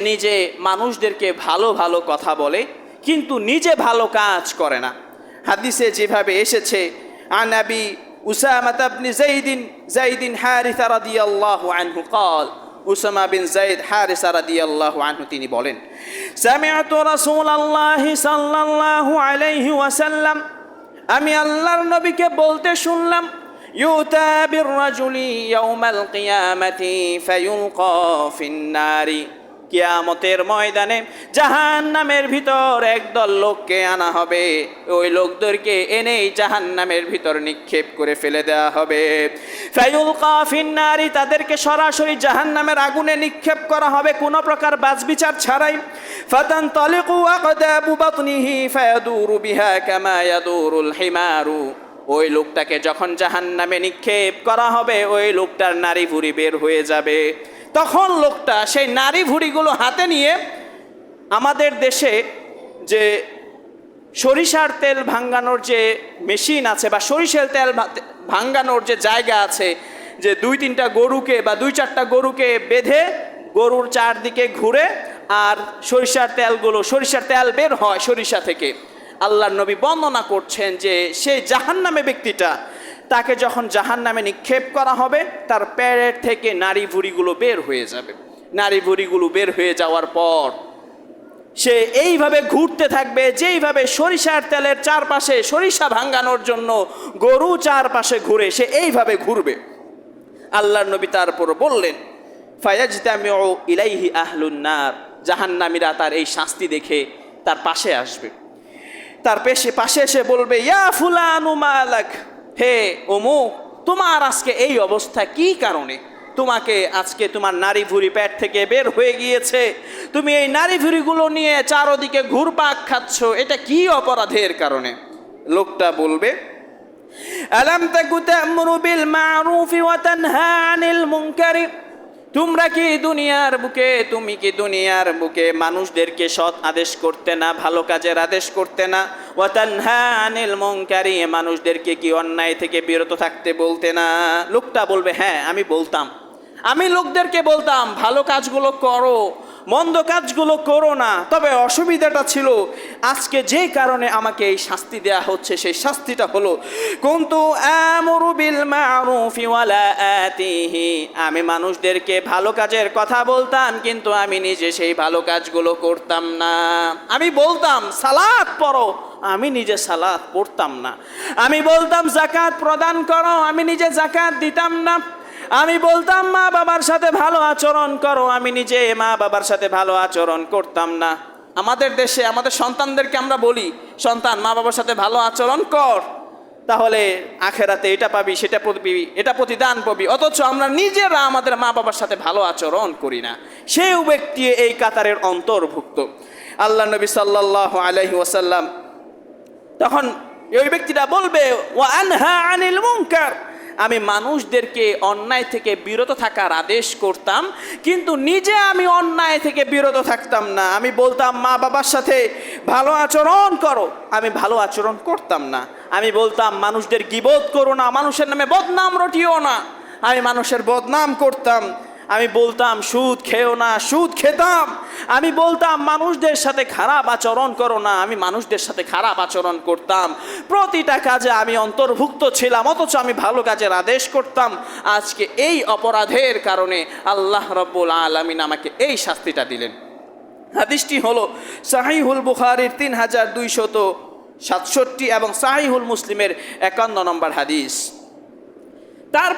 নিজে মানুষদেরকে ভালো ভালো কথা বলে কিন্তু নিজে ভালো কাজ করে না হাদিসে যেভাবে এসেছে আনাবি উসামা তাবনি জাইদিন জাইদিন হারিসা রাদিয়াল্লাহু আনহু قال উসামা বিন জাইদ হারিসা রাদিয়াল্লাহু আনহু তিনি বলেন সামিআতু রাসূলুল্লাহি সাল্লাল্লাহু আলাইহি ওয়াসাল্লাম আমি আল্লাহর নবীকে বলতে শুনলাম ইউতা বির রাজুলি ইয়াউমাল কিয়ামাতি ফায়ুলকা ফিন্নারি কিয়ামতের ময়দানে জাহান নামের ভিতর একদল লোককে আনা হবে। ওই লোকদেরকে এনেই জাহান নামের ভিতর নিক্ষেপ করে ফেলে দেওয়া হবে। ফায়ুল কাফিন্নারি তাদেরকে সরাসরি জাহান নামের আগুনে নিক্ষেপ করা হবে। কোনো প্রকার বাজবিচার ছাড়াই। ফাতান তালিকু আকদাবু বাতনিহি ফায়াদুরু বিহা কামা ইয়াদুরুল হিমারু। ওই লোকটাকে যখন জাহান নামে নিক্ষেপ করা হবে, ওই লোকটার নারী ভুড়ি বের হয়ে যাবে। তখন লোকটা সেই নারী ভুড়িগুলো হাতে নিয়ে আমাদের দেশে যে সরিষার তেল ভাঙ্গানোর যে মেশিন আছে বা সরিষার তেল ভাঙ্গানোর যে জায়গা আছে, যে দুই তিনটা গরুকে বা দুই চারটা গরুকে বেঁধে গরুর চারদিকে ঘুরে আর সরিষার তেলগুলো, সরিষার তেল বের হয় সরিষা থেকে। আল্লাহ নবী বর্ণনা করছেন যে সেই জাহান্নামে ব্যক্তিটা তাকে যখন জাহান্নামে নিক্ষেপ করা হবে, তার প্যারেট থেকে নারী ভুড়িগুলো বের হয়ে যাবে। নারী ভুড়িগুলো বের হয়ে যাওয়ার পর সে এইভাবে ঘুরতে থাকবে, যেইভাবে সরিষার তেলের চারপাশে সরিষা ভাঙ্গানোর জন্য গরু চারপাশে ঘুরে সে এইভাবে ঘুরবে। আল্লাহর নবী তারপর বললেন ইলাইহি আহলুন্নার জাহান্নামীরা তার এই শাস্তি দেখে তার পাশে আসবে। তার পেশে পাশে এসে বলবে, ইয়া ফুলানু মালাক। হে ওমু, তোমার আজকে এই অবস্থা কি কারণে? তোমাকে আজকে তোমার নারী ভুরি প্যাট থেকে বের হয়ে গিয়েছে। তুমি এই নারী ভুরিগুলো নিয়ে চারোদিকে ঘুরপাক খাচ্ছ, এটা কি অপরাধের কারণে? লোকটা বলবে, আলাম তাকুতা তা'মুরু বিল মা'রুফি ওয়া তানহা আনিল মুনকারি? তোমরা কি দুনিয়ার বুকে, তুমি কি দুনিয়ার বুকে মানুষদেরকে সৎ আদেশ করতে না, ভালো কাজের আদেশ করতে না? ওয়াতান তানহা আনিল মুনকারি, মানুষদেরকে কি অন্যায় থেকে বিরত থাকতে বলতে না? লোকটা বলবে হ্যাঁ আমি বলতাম। আমি লোকদেরকে বলতাম, ভালো কাজগুলো করো। মন্দ কাজগুলো করো না। তবে অসুবিধাটা ছিল, আজকে যে কারণে আমাকে এই শাস্তি দেয়া হচ্ছে, সেই শাস্তিটা হলো, কিন্তু আমি মানুষদেরকে ভালো কাজের কথা বলতাম, কিন্তু আমি নিজে সেই ভালো কাজগুলো করতাম না। আমি বলতাম সালাদ পড়ো। আমি নিজে সালাদ পড়তাম না। আমি বলতাম, জাকাত প্রদান করো। আমি নিজে জাকাত দিতাম না। আমি বলতাম মা বাবার সাথে ভালো আচরণ করো। আমি নিজে মা বাবার সাথে ভালো আচরণ করতাম না। আমাদের দেশে আমাদের সন্তানদেরকে আমরা বলি সন্তান মা বাবার সাথে ভালো আচরণ কর। তাহলে আখেরাতে এটা পাবি সেটা পাবি এটা প্রতিদান পাবি। অথচ আমরা নিজেরা আমাদের মা বাবার সাথে ভালো আচরণ করি না। সেই ব্যক্তি এই কাতারের অন্তর্ভুক্ত। আল্লাহ নবী সাল্লাহ আলহি ওয়াসাল্লাম তখন ওই ব্যক্তিটা বলবে ও আনহা আনিল মুনকার। আমি মানুষদেরকে অন্যায় থেকে বিরত থাকার আদেশ করতাম, কিন্তু নিজে আমি অন্যায় থেকে বিরত থাকতাম না। আমি বলতাম, মা বাবার সাথে ভালো আচরণ করো। আমি ভালো আচরণ করতাম না। আমি বলতাম, মানুষদের গিবোধ করো না। মানুষের নামে বদনাম রটিও না। আমি মানুষের বদনাম করতাম। আমি বলতাম, সুদ খেও না, সুদ খেতাম। আমি বলতাম, মানুষদের সাথে খারাপ আচরণ করো না। আমি মানুষদের সাথে খারাপ আচরণ করতাম। প্রতিটা কাজে আমি অন্তর্ভুক্ত ছিলাম, অথচ আমি ভালো কাজের আদেশ করতাম। আজকে এই অপরাধের কারণে আল্লাহ রব্বুল আলমিন আমাকে এই শাস্তিটা দিলেন। হাদিসটি হলো সাহিহুল বুখারির তিন হাজার দুইশত সাতষট্টি এবং সাহিহুল মুসলিমের একান্ন নম্বর হাদিস। তার